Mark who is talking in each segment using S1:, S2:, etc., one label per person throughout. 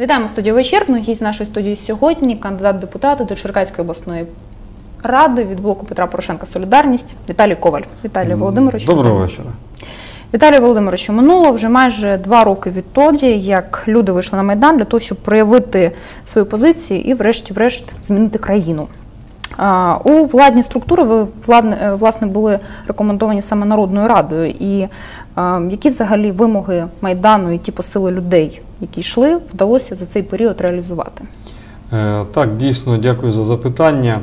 S1: Вітаємо студію вечірну. Гість нашої студії сьогодні, кандидат депутата до Черкаської обласної ради від блоку Петра Порошенка Солідарність Віталій Коваль. Віталій Володимирович.
S2: Доброго вечора.
S1: Віталій Володимировичу, минуло вже майже два роки відтоді, як люди вийшли на майдан для того, щоб проявити свої позиції і, врешті-врешт, змінити країну. У владні структури ви е, власне були рекомендовані саме Народною радою. І які взагалі вимоги майдану і ті посили людей, які йшли, вдалося за цей період реалізувати?
S2: Е, Так, дійсно, дякую за запитання.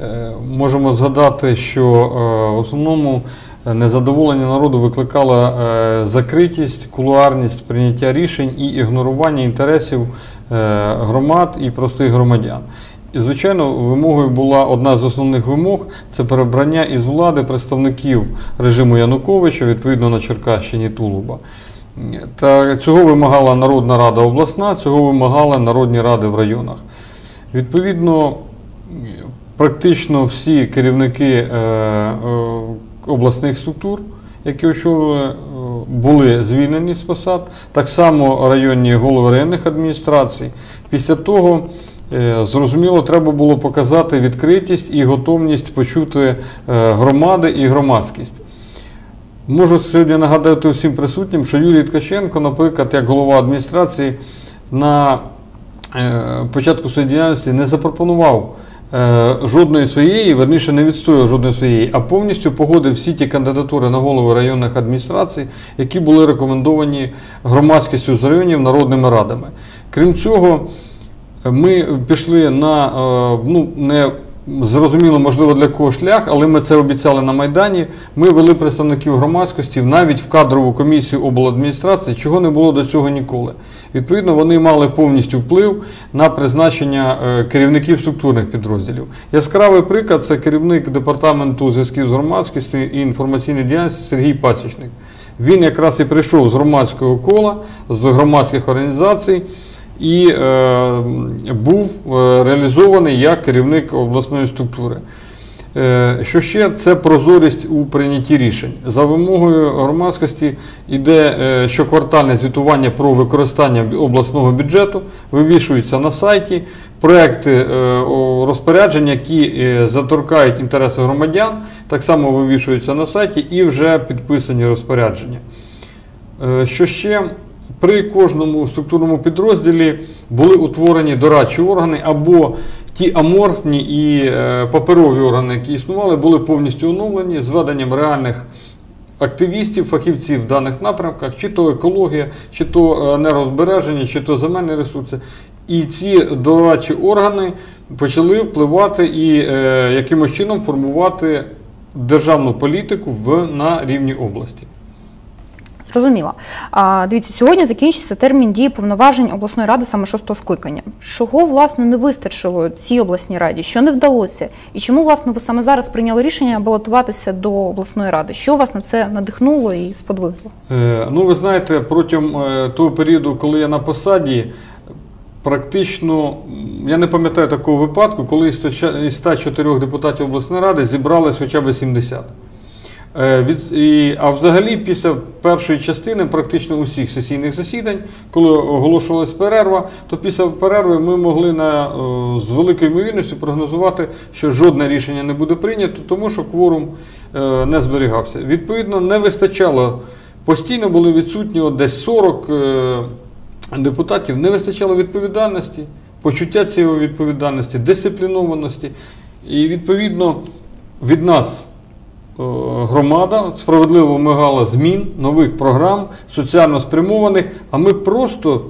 S2: Е, Можемо згадати, що е, в основному е, незадоволення народу викликала е, закритість, кулуарність прийняття рішень і ігнорування інтересів е, громад і простих громадян. І, звичайно, вимогою була одна з основних вимог це перебрання із влади представників режиму Януковича, відповідно на Черкащині Тулуба. Та цього вимагала Народна Рада обласна, цього вимагали народні ради в районах. Відповідно, практично всі керівники е, е, обласних структур, які очолювали, е, були звільнені з посад. Так само районні голови районних адміністрацій. Після того, зрозуміло, треба було показати відкритість і готовність почути е, громади і громадськість. Можу сьогодні нагадати всім присутнім, що Юрій Ткаченко, наприклад, як голова адміністрації, на е, початку своєї діяльності не запропонував е, жодної своєї, верніше не відстояв жодної своєї, а повністю погодив всі ті кандидатури на голову районних адміністрацій, які були рекомендовані громадськістю з районів народними радами. Крім цього, ми пішли на е, ну, не зрозуміло, можливо, для кого шлях, але ми це обіцяли на Майдані. Ми вели представників громадськості навіть в кадрову комісію обладміністрації, чого не було до цього ніколи. Відповідно, вони мали повністю вплив на призначення е, керівників структурних підрозділів. Яскравий приклад це керівник департаменту зв'язків з громадськістю і інформаційної діяльності Сергій Пасічник. Він якраз і прийшов з громадського кола, з громадських організацій і е, був е, реалізований як керівник обласної структури. Е, що ще це прозорість у прийнятті рішень. За вимогою громадськості йде е, щоквартальне звітування про використання обласного бюджету, вивішуються на сайті проекти е, розпорядження, які заторкають інтереси громадян, так само вивішуються на сайті і вже підписані розпорядження. Що ще? При кожному структурному підрозділі були утворені дорадчі органи або ті аморфні і е, паперові органи, які існували, були повністю оновлені з введенням реальних активістів, фахівців в даних напрямках, чи то екологія, чи то енергозбереження, чи то земельні ресурси. І ці дорадчі органи почали впливати і е, якимось чином формувати державну політику в, на рівні області.
S1: Зрозуміло. А, дивіться, сьогодні закінчиться термін дії повноважень обласної ради саме шостого скликання. Чого власне не вистачило цій обласній раді? Що не вдалося? І чому власне ви саме зараз прийняли рішення балотуватися до обласної ради? Що вас на це надихнуло і сподвигло?
S2: Е, Ну, ви знаєте, протягом е, того періоду, коли я на посаді, практично я не пам'ятаю такого випадку, коли із 100 із 104 депутатів обласної ради зібралось хоча б 70. Е, Від, і, а взагалі, після першої частини практично усіх сесійних засідань, коли оголошувалась перерва, то після перерви ми могли на, е, з великою ймовірністю прогнозувати, що жодне рішення не буде прийнято, тому що кворум е, не зберігався. Відповідно, не вистачало, постійно були відсутні десь 40 е, депутатів, не вистачало відповідальності, почуття цієї відповідальності, дисциплінованості. І відповідно від нас громада справедливо вимагала змін, нових програм, соціально спрямованих, а ми просто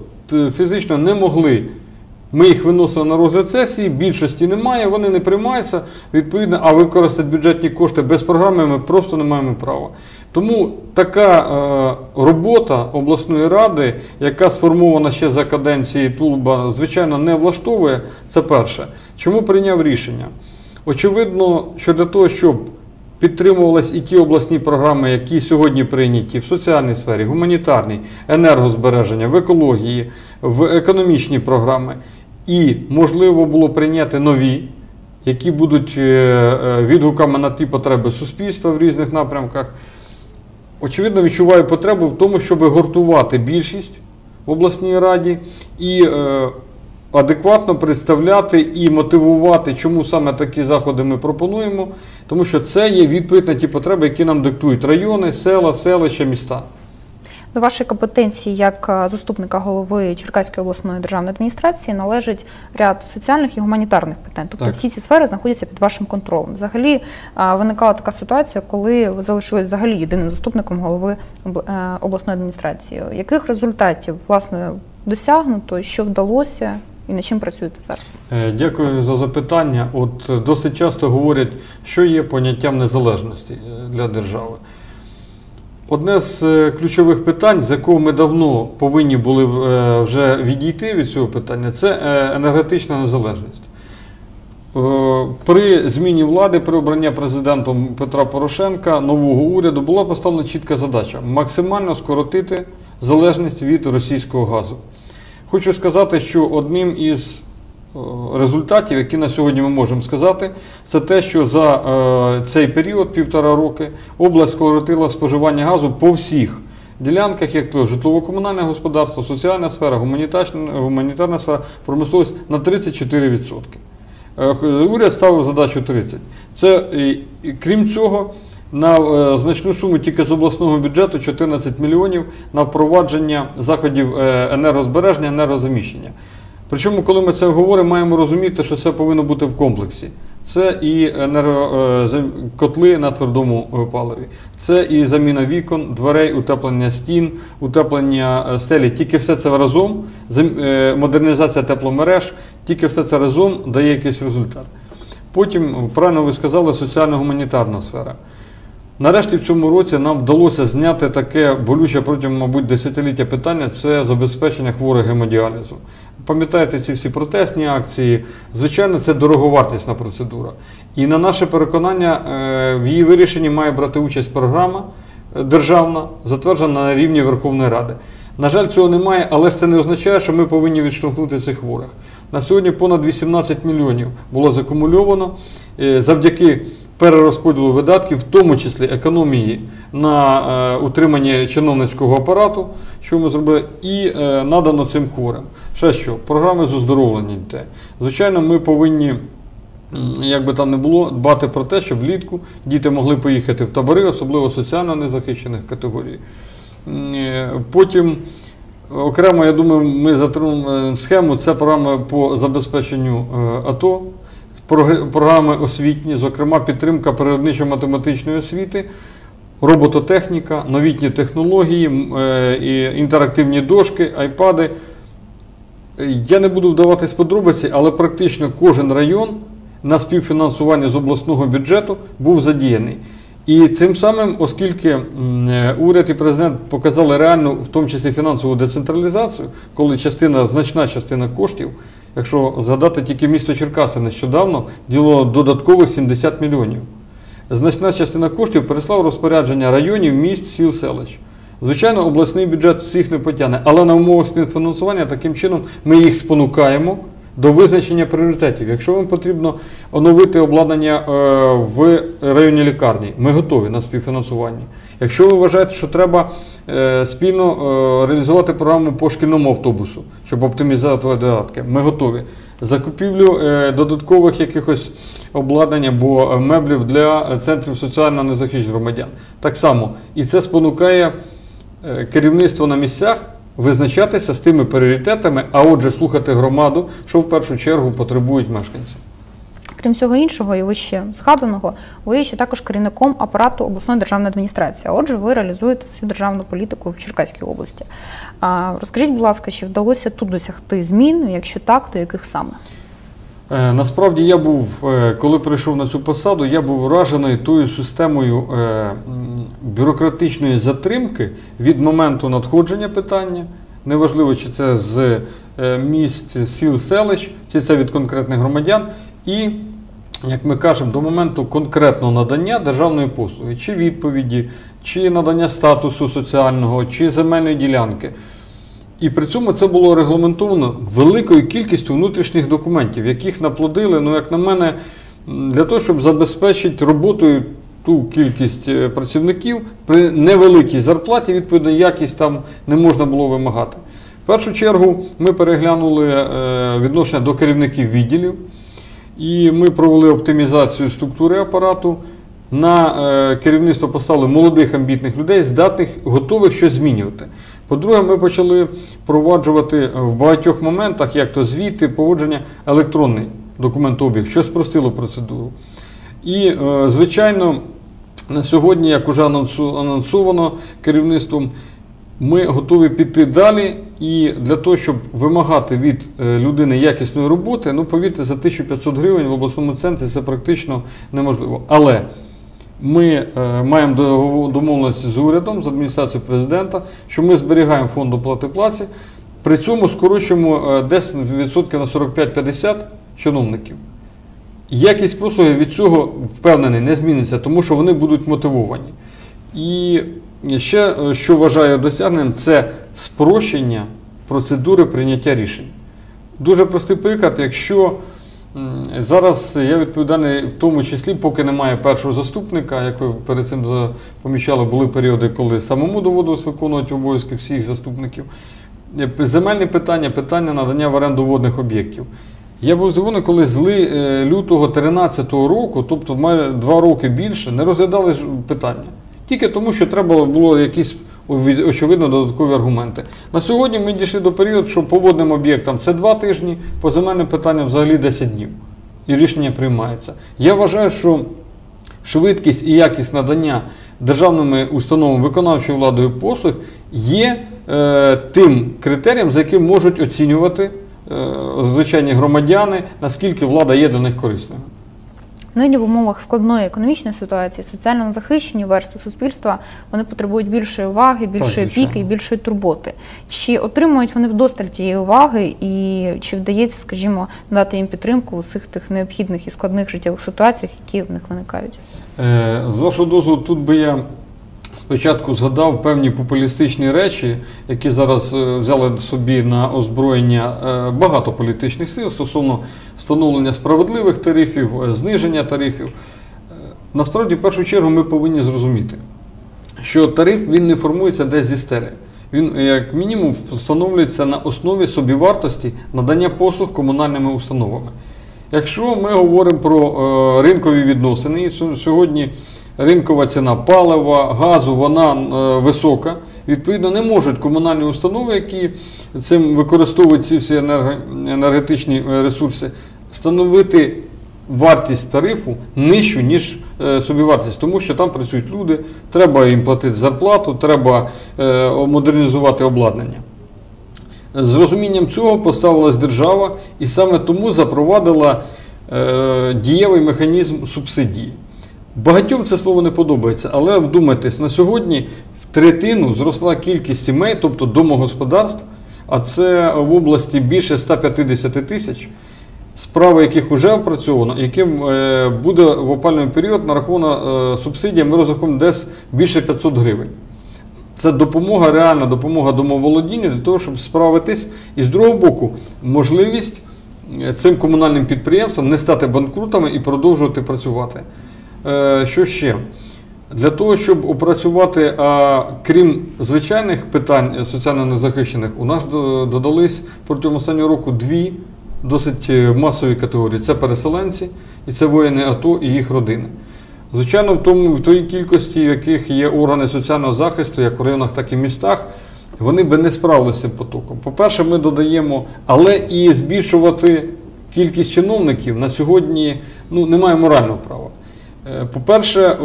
S2: фізично не могли. Ми їх виносили на розгляд сесії, більшості немає, вони не приймаються. Відповідно, а використати бюджетні кошти без програми ми просто не маємо права. Тому така е, робота обласної ради, яка сформована ще за каденції Тулуба, звичайно, не влаштовує. Це перше. Чому прийняв рішення? Очевидно, що для того, щоб підтримувались і ті обласні програми, які сьогодні прийняті в соціальній сфері, гуманітарній, енергозбереження, в екології, в економічні програми, і можливо було прийняти нові, які будуть е, е, відгуками на ті потреби суспільства в різних напрямках. Очевидно, відчуваю потребу в тому, щоб гуртувати більшість в обласній раді і е, адекватно представляти і мотивувати, чому саме такі заходи ми пропонуємо, тому що це є відповідь на ті потреби, які нам диктують райони, села, селища, міста.
S1: До вашої компетенції як е, заступника голови Черкаської обласної державної адміністрації належить ряд соціальних і гуманітарних питань. Тобто
S2: Так.
S1: всі ці сфери знаходяться під вашим контролем. Взагалі е, виникала така ситуація, коли ви залишились взагалі єдиним заступником голови е, обласної адміністрації. Яких результатів власне досягнуто, що вдалося, і над чим працюєте зараз?
S2: Е, Дякую за запитання. От е, досить часто говорять, що є поняттям незалежності е, для держави. Одне з ключових питань, з якого ми давно повинні були вже відійти від цього питання, це енергетична незалежність. При зміні влади, при обранні президентом Петра Порошенка нового уряду була поставлена чітка задача максимально скоротити залежність від російського газу. Хочу сказати, що одним із е, результатів, які на сьогодні ми можемо сказати, це те, що за е, цей період, півтора роки, область скоротила споживання газу по всіх ділянках, як то житлово-комунальне господарство, соціальна сфера, гуманітарна, сфера, промисловість на 34%. Е, Уряд ставив задачу 30. Це, і- і, крім цього, на е, значну суму тільки з обласного бюджету 14 мільйонів на впровадження заходів е, енергозбереження, енергозаміщення. Причому, коли ми це говоримо, маємо розуміти, що це повинно бути в комплексі. Це і е, котли на твердому паливі, це і заміна вікон, дверей, утеплення стін, утеплення стелі. Тільки все це разом, модернізація тепломереж, тільки все це разом дає якийсь результат. Потім, правильно ви сказали, соціально-гуманітарна сфера. Нарешті в цьому році нам вдалося зняти таке болюче протягом, мабуть, десятиліття питання це забезпечення хворих гемодіалізу. Пам'ятаєте ці всі протестні акції? Звичайно, це дороговартісна процедура. І на наше переконання, е, в її вирішенні має брати участь програма е, державна, затверджена на рівні Верховної Ради. На жаль, цього немає, але ж це не означає, що ми повинні відштовхнути цих хворих. На сьогодні понад 18 мільйонів було закумульовано е, завдяки перерозподілу видатків, в тому числі економії на е, утримання чиновницького апарату, що ми зробили, і е, надано цим хворим. Ще що, програми з оздоровлення дітей. Звичайно, ми повинні. Як би там не було, дбати про те, щоб влітку діти могли поїхати в табори, особливо соціально незахищених категорій. Е, Потім окремо, я думаю, ми затримуємо схему. Це програма по забезпеченню е, АТО, програми освітні, зокрема підтримка природничо-математичної освіти, робототехніка, новітні технології, е, інтерактивні дошки, айпади. Я не буду вдаватись подробиці, але практично кожен район на співфінансування з обласного бюджету був задіяний. І цим самим, оскільки е, уряд і президент показали реальну, в тому числі фінансову децентралізацію, коли частина, значна частина коштів, якщо згадати тільки місто Черкаси нещодавно, діло додаткових 70 мільйонів. Значна частина коштів перейшла в розпорядження районів, міст, сіл, селищ. Звичайно, обласний бюджет всіх не потягне, але на умовах співфінансування таким чином ми їх спонукаємо до визначення пріоритетів. Якщо вам потрібно оновити обладнання е, в районі лікарні, ми готові на співфінансуванні. Якщо ви вважаєте, що треба е, спільно е, реалізувати програму по шкільному автобусу, щоб оптимізувати видатки, ми готові. Закупівлю е, додаткових якихось обладнань або меблів для центрів соціально незахищених громадян. Так само. І це спонукає керівництво на місцях визначатися з тими пріоритетами, а отже, слухати громаду, що в першу чергу потребують мешканці.
S1: Крім всього іншого, і вище згаданого, ви ще також керівником апарату обласної державної адміністрації. А отже, ви реалізуєте свою державну політику в Черкаській області. Розкажіть, будь ласка, чи вдалося тут досягти змін? Якщо так, то яких саме?
S2: Е, Насправді я був, е, коли прийшов на цю посаду, я був вражений тою системою е, бюрократичної затримки від моменту надходження питання. Неважливо, чи це з місць, сіл, селищ, чи це від конкретних громадян, і, як ми кажемо, до моменту конкретного надання державної послуги, чи відповіді, чи надання статусу соціального, чи земельної ділянки. І при цьому це було регламентовано великою кількістю внутрішніх документів, яких наплодили, ну, як на мене, для того, щоб забезпечити роботою ту кількість е, працівників при невеликій зарплаті, відповідно, якість там не можна було вимагати. В першу чергу ми переглянули е, відношення до керівників відділів, і ми провели оптимізацію структури апарату. На е, керівництво поставили молодих амбітних людей, здатних, готових щось змінювати. По-друге, ми почали впроваджувати в багатьох моментах, як то звіти, поводження, електронний документообіг, що спростило процедуру. І, е, звичайно, на сьогодні, як уже анонсовано керівництвом, ми готові піти далі. І для того, щоб вимагати від е, людини якісної роботи, ну повірте, за 1500 гривень в обласному центрі це практично неможливо. Але ми е, маємо домовленості з урядом, з адміністрацією президента, що ми зберігаємо фонд оплати праці, при цьому скорочуємо е, десь відсотків на 45-50 чиновників. Якість послуги від цього впевнений не зміниться, тому що вони будуть мотивовані. І ще, е, що вважаю досягненням, це спрощення процедури прийняття рішень. Дуже простий приклад, якщо зараз я відповідальний в тому числі, поки немає першого заступника, як ви перед цим помічали, були періоди, коли самому доводилось виконувати обов'язки всіх заступників. Е, Земельні питання, питання надання в оренду водних об'єктів. Я був здивований, коли з е, лютого 2013 року, тобто майже два роки більше, не розглядали питання. Тільки тому, що треба було якісь очевидно додаткові аргументи. На сьогодні ми дійшли до періоду, що по водним об'єктам це два тижні, по земельним питанням взагалі 10 днів. І рішення приймається. Я вважаю, що швидкість і якість надання державними установами виконавчою владою послуг є е, тим критерієм, за яким можуть оцінювати е, звичайні громадяни, наскільки влада є для них корисною.
S1: Нині в умовах складної економічної ситуації соціально захищені верстви суспільства вони потребують більшої уваги, більшої піки і більшої турботи. Чи отримують вони вдосталь тієї уваги, і чи вдається, скажімо, дати їм підтримку у всіх тих необхідних і складних життєвих ситуаціях, які в них виникають?
S2: Е, З вашого дозволу, тут би я спочатку згадав певні популістичні речі, які зараз е, взяли собі на озброєння е, багато політичних сил стосовно встановлення справедливих тарифів, е, зниження тарифів. Насправді, в першу чергу, ми повинні зрозуміти, що тариф він не формується десь зі стелі. Він, як мінімум, встановлюється на основі собівартості надання послуг комунальними установами. Якщо ми говоримо про ринкові відносини, і сьогодні ринкова ціна палива, газу, вона е, висока, відповідно, не можуть комунальні установи, які цим використовують ці всі енергетичні е, ресурси, встановити вартість тарифу нижчу, ніж е, собівартість, тому що там працюють люди, треба їм платити зарплату, треба модернізувати обладнання. З розумінням цього поставилась держава і саме тому запровадила дієвий механізм субсидії. Багатьом це слово не подобається, але вдумайтесь, на сьогодні в третину зросла кількість сімей, тобто домогосподарств, а це в області більше 150 тисяч, справи яких вже опрацьовано, яким е, буде в опальний період нарахована е, субсидія, ми розраховуємо десь більше 500 гривень. Це допомога, реальна допомога домоволодінню для того, щоб справитись. І з другого боку, можливість е, цим комунальним підприємствам не стати банкрутами і продовжувати працювати. Е, Що ще? Для того, щоб опрацювати, а, крім звичайних питань соціально незахищених, у нас додались протягом останнього року дві досить е, масові категорії: це переселенці і це воїни АТО і їх родини. Звичайно, в тому в тій кількості, в яких є органи соціального захисту, як в районах, так і в містах, вони би не справилися з потоком. По-перше, ми додаємо, але і збільшувати кількість чиновників на сьогодні ну, немає морального права. Е, По-перше, е,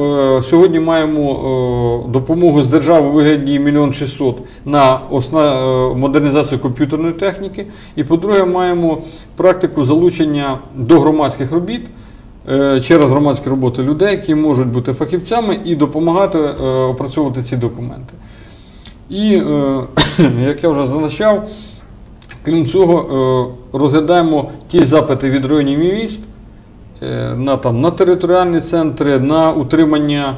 S2: сьогодні маємо е, допомогу з держави вигляді 1 мільйон 600 на модернізацію комп'ютерної техніки. І по-друге, маємо практику залучення до громадських робіт через громадські роботи людей, які можуть бути фахівцями і допомагати опрацьовувати ці документи. І, як я вже зазначав, крім цього, розглядаємо ті запити від районів і міст на, там, на територіальні центри, на утримання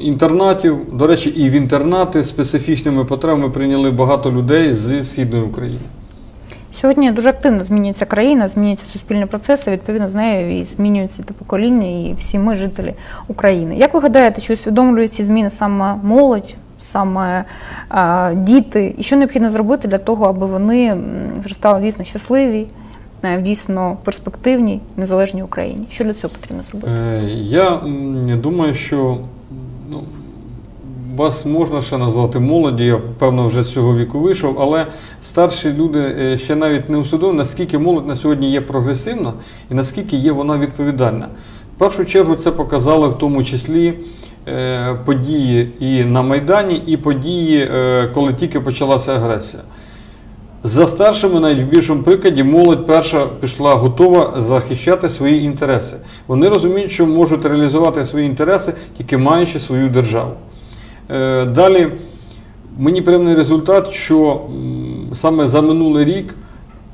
S2: інтернатів. До речі, і в інтернати специфічними потребами прийняли багато людей зі Східної України.
S1: Сьогодні дуже активно змінюється країна, змінюються суспільні процеси. Відповідно з нею і змінюються те покоління, і всі ми, жителі України. Як ви гадаєте, чи усвідомлюють ці зміни саме молодь саме е, діти, і що необхідно зробити для того, аби вони зростали дійсно щасливі, е, в дійсно перспективній, незалежній Україні? Що для цього потрібно зробити?
S2: Е, Я думаю, що ну, вас можна ще назвати молоді, я певно вже з цього віку вийшов, але старші люди е, ще навіть не усвідомлюють, наскільки молодь на сьогодні є прогресивна і наскільки є вона відповідальна. В першу чергу це показали в тому числі е, події і на Майдані, і події, е, коли тільки почалася агресія. За старшими, навіть в більшому прикладі, молодь перша пішла готова захищати свої інтереси. Вони розуміють, що можуть реалізувати свої інтереси, тільки маючи свою державу. Е, Далі мені приємний результат, що саме за минулий рік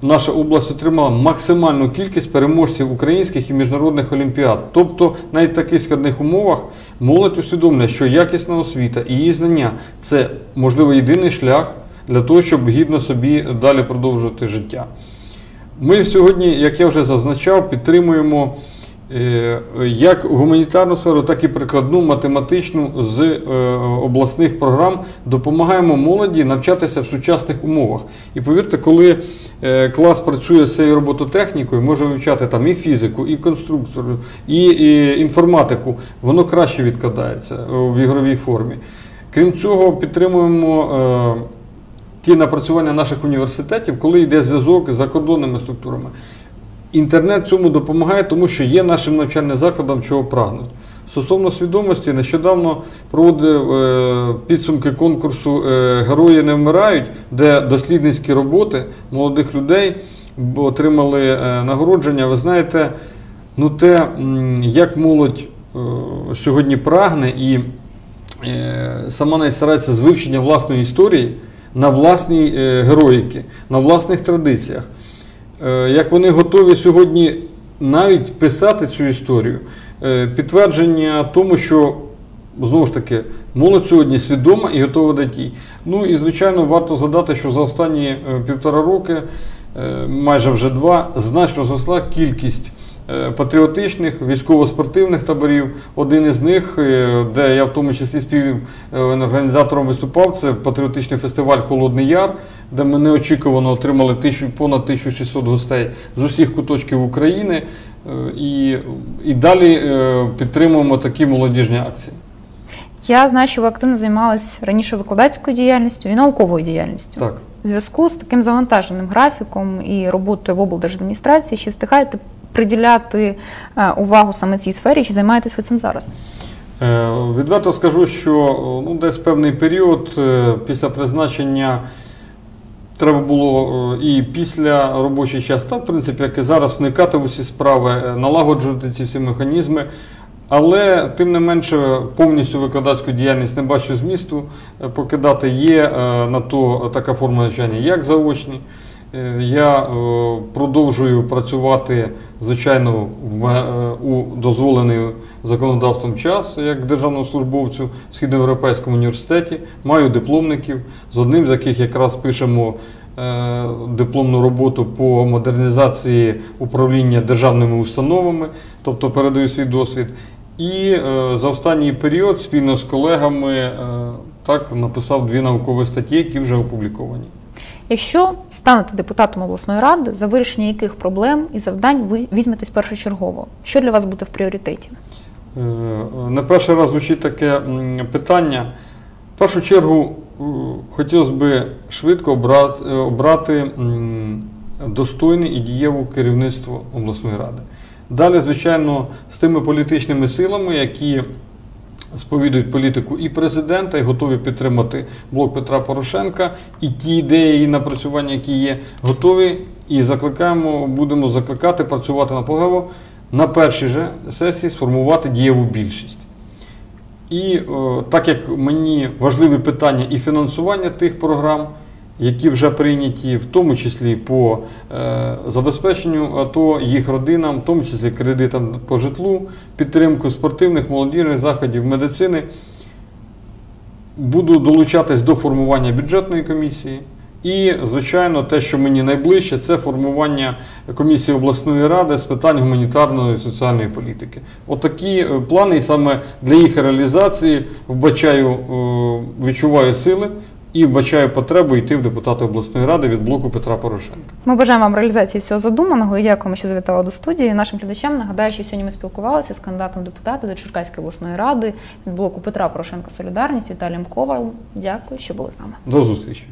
S2: наша область отримала максимальну кількість переможців українських і міжнародних олімпіад. Тобто, навіть в таких складних умовах молодь усвідомлює, що якісна освіта і її знання це можливо єдиний шлях для того, щоб гідно собі далі продовжувати життя. Ми сьогодні, як я вже зазначав, підтримуємо е, як гуманітарну сферу, так і прикладну математичну з е, обласних програм. Допомагаємо молоді навчатися в сучасних умовах. І повірте, коли е, клас працює з цією робототехнікою, може вивчати там і фізику, і конструктору, і, інформатику, воно краще відкладається в ігровій формі. Крім цього, підтримуємо. Ті напрацювання наших університетів, коли йде зв'язок з закордонними структурами. Інтернет цьому допомагає, тому що є нашим навчальним закладам, чого прагнуть. Стосовно свідомості, нещодавно проводив е, підсумки конкурсу е, Герої не вмирають, де дослідницькі роботи молодих людей отримали е, нагородження. Ви знаєте, ну те, як молодь е, сьогодні прагне і е, сама навіть старається з вивчення власної історії на власній е, героїки, на власних традиціях. Е, Як вони готові сьогодні навіть писати цю історію, Е, підтвердження тому, що знову ж таки молодь сьогодні свідома і готова до дій. Ну і звичайно, варто задати, що за останні півтора роки, майже вже два, значно зросла кількість патріотичних військово-спортивних таборів. Один із них, е, де я в тому числі співорганізатором виступав, це патріотичний фестиваль Холодний Яр, де ми неочікувано отримали тисячу, понад 1600 гостей з усіх куточків України. Е, І, і далі е, підтримуємо такі молодіжні акції.
S1: Я знаю, що ви активно займалися раніше викладацькою діяльністю і науковою діяльністю.
S2: Так.
S1: В зв'язку з таким завантаженим графіком і роботою в облдержадміністрації, чи встигаєте приділяти е, увагу саме цій сфері, чи займаєтесь ви цим зараз?
S2: Е, Відверто скажу, що ну, десь певний період е, після призначення треба було е, і після робочий час, та в принципі, як і зараз, вникати в усі справи, е, налагоджувати ці всі механізми. Але тим не менше повністю викладацьку діяльність не бачу змісту е, покидати. Є е, на то така форма навчання, як заочні. Е, Я е, продовжую працювати, звичайно, е, у дозволений законодавством час як державному службовцю в Східноєвропейському університеті. Маю дипломників, з одним з яких якраз пишемо дипломну роботу по модернізації управління державними установами, тобто передаю свій досвід. І за останній період спільно з колегами так написав дві наукові статті, які вже опубліковані.
S1: Якщо станете депутатом обласної ради, за вирішення яких проблем і завдань ви візьметесь першочергово? Що для вас буде в пріоритеті?
S2: Е, Не перший раз звучить таке питання. В першу чергу е, хотілося б швидко обрати, обрати достойне і дієве керівництво обласної ради. Далі, звичайно, з тими політичними силами, які сповідують політику і президента, і готові підтримати блок Петра Порошенка, і ті ідеї і напрацювання, які є, готові. І закликаємо, будемо закликати працювати наполегливо на першій же сесії сформувати дієву більшість. І е, так як мені важливі питання і фінансування тих програм, які вже прийняті, в тому числі по е, забезпеченню АТО, їх родинам, в тому числі кредитам по житлу, підтримку спортивних, молодіжних заходів, медицини, буду долучатись до формування бюджетної комісії І, звичайно, те, що мені найближче, це формування комісії обласної ради з питань гуманітарної і соціальної політики. Отакі е, плани, і саме для їх реалізації вбачаю, е, відчуваю сили і вбачає потребу йти в депутати обласної ради від блоку Петра Порошенка.
S1: Ми бажаємо вам реалізації всього задуманого і дякуємо, що завітали до студії. Нашим глядачам нагадаю, що сьогодні ми спілкувалися з кандидатом депутата депутати до Черкаської обласної ради від блоку Петра Порошенка Солідарність Віталієм Ковалем. Дякую, що були з нами.
S2: До зустрічі.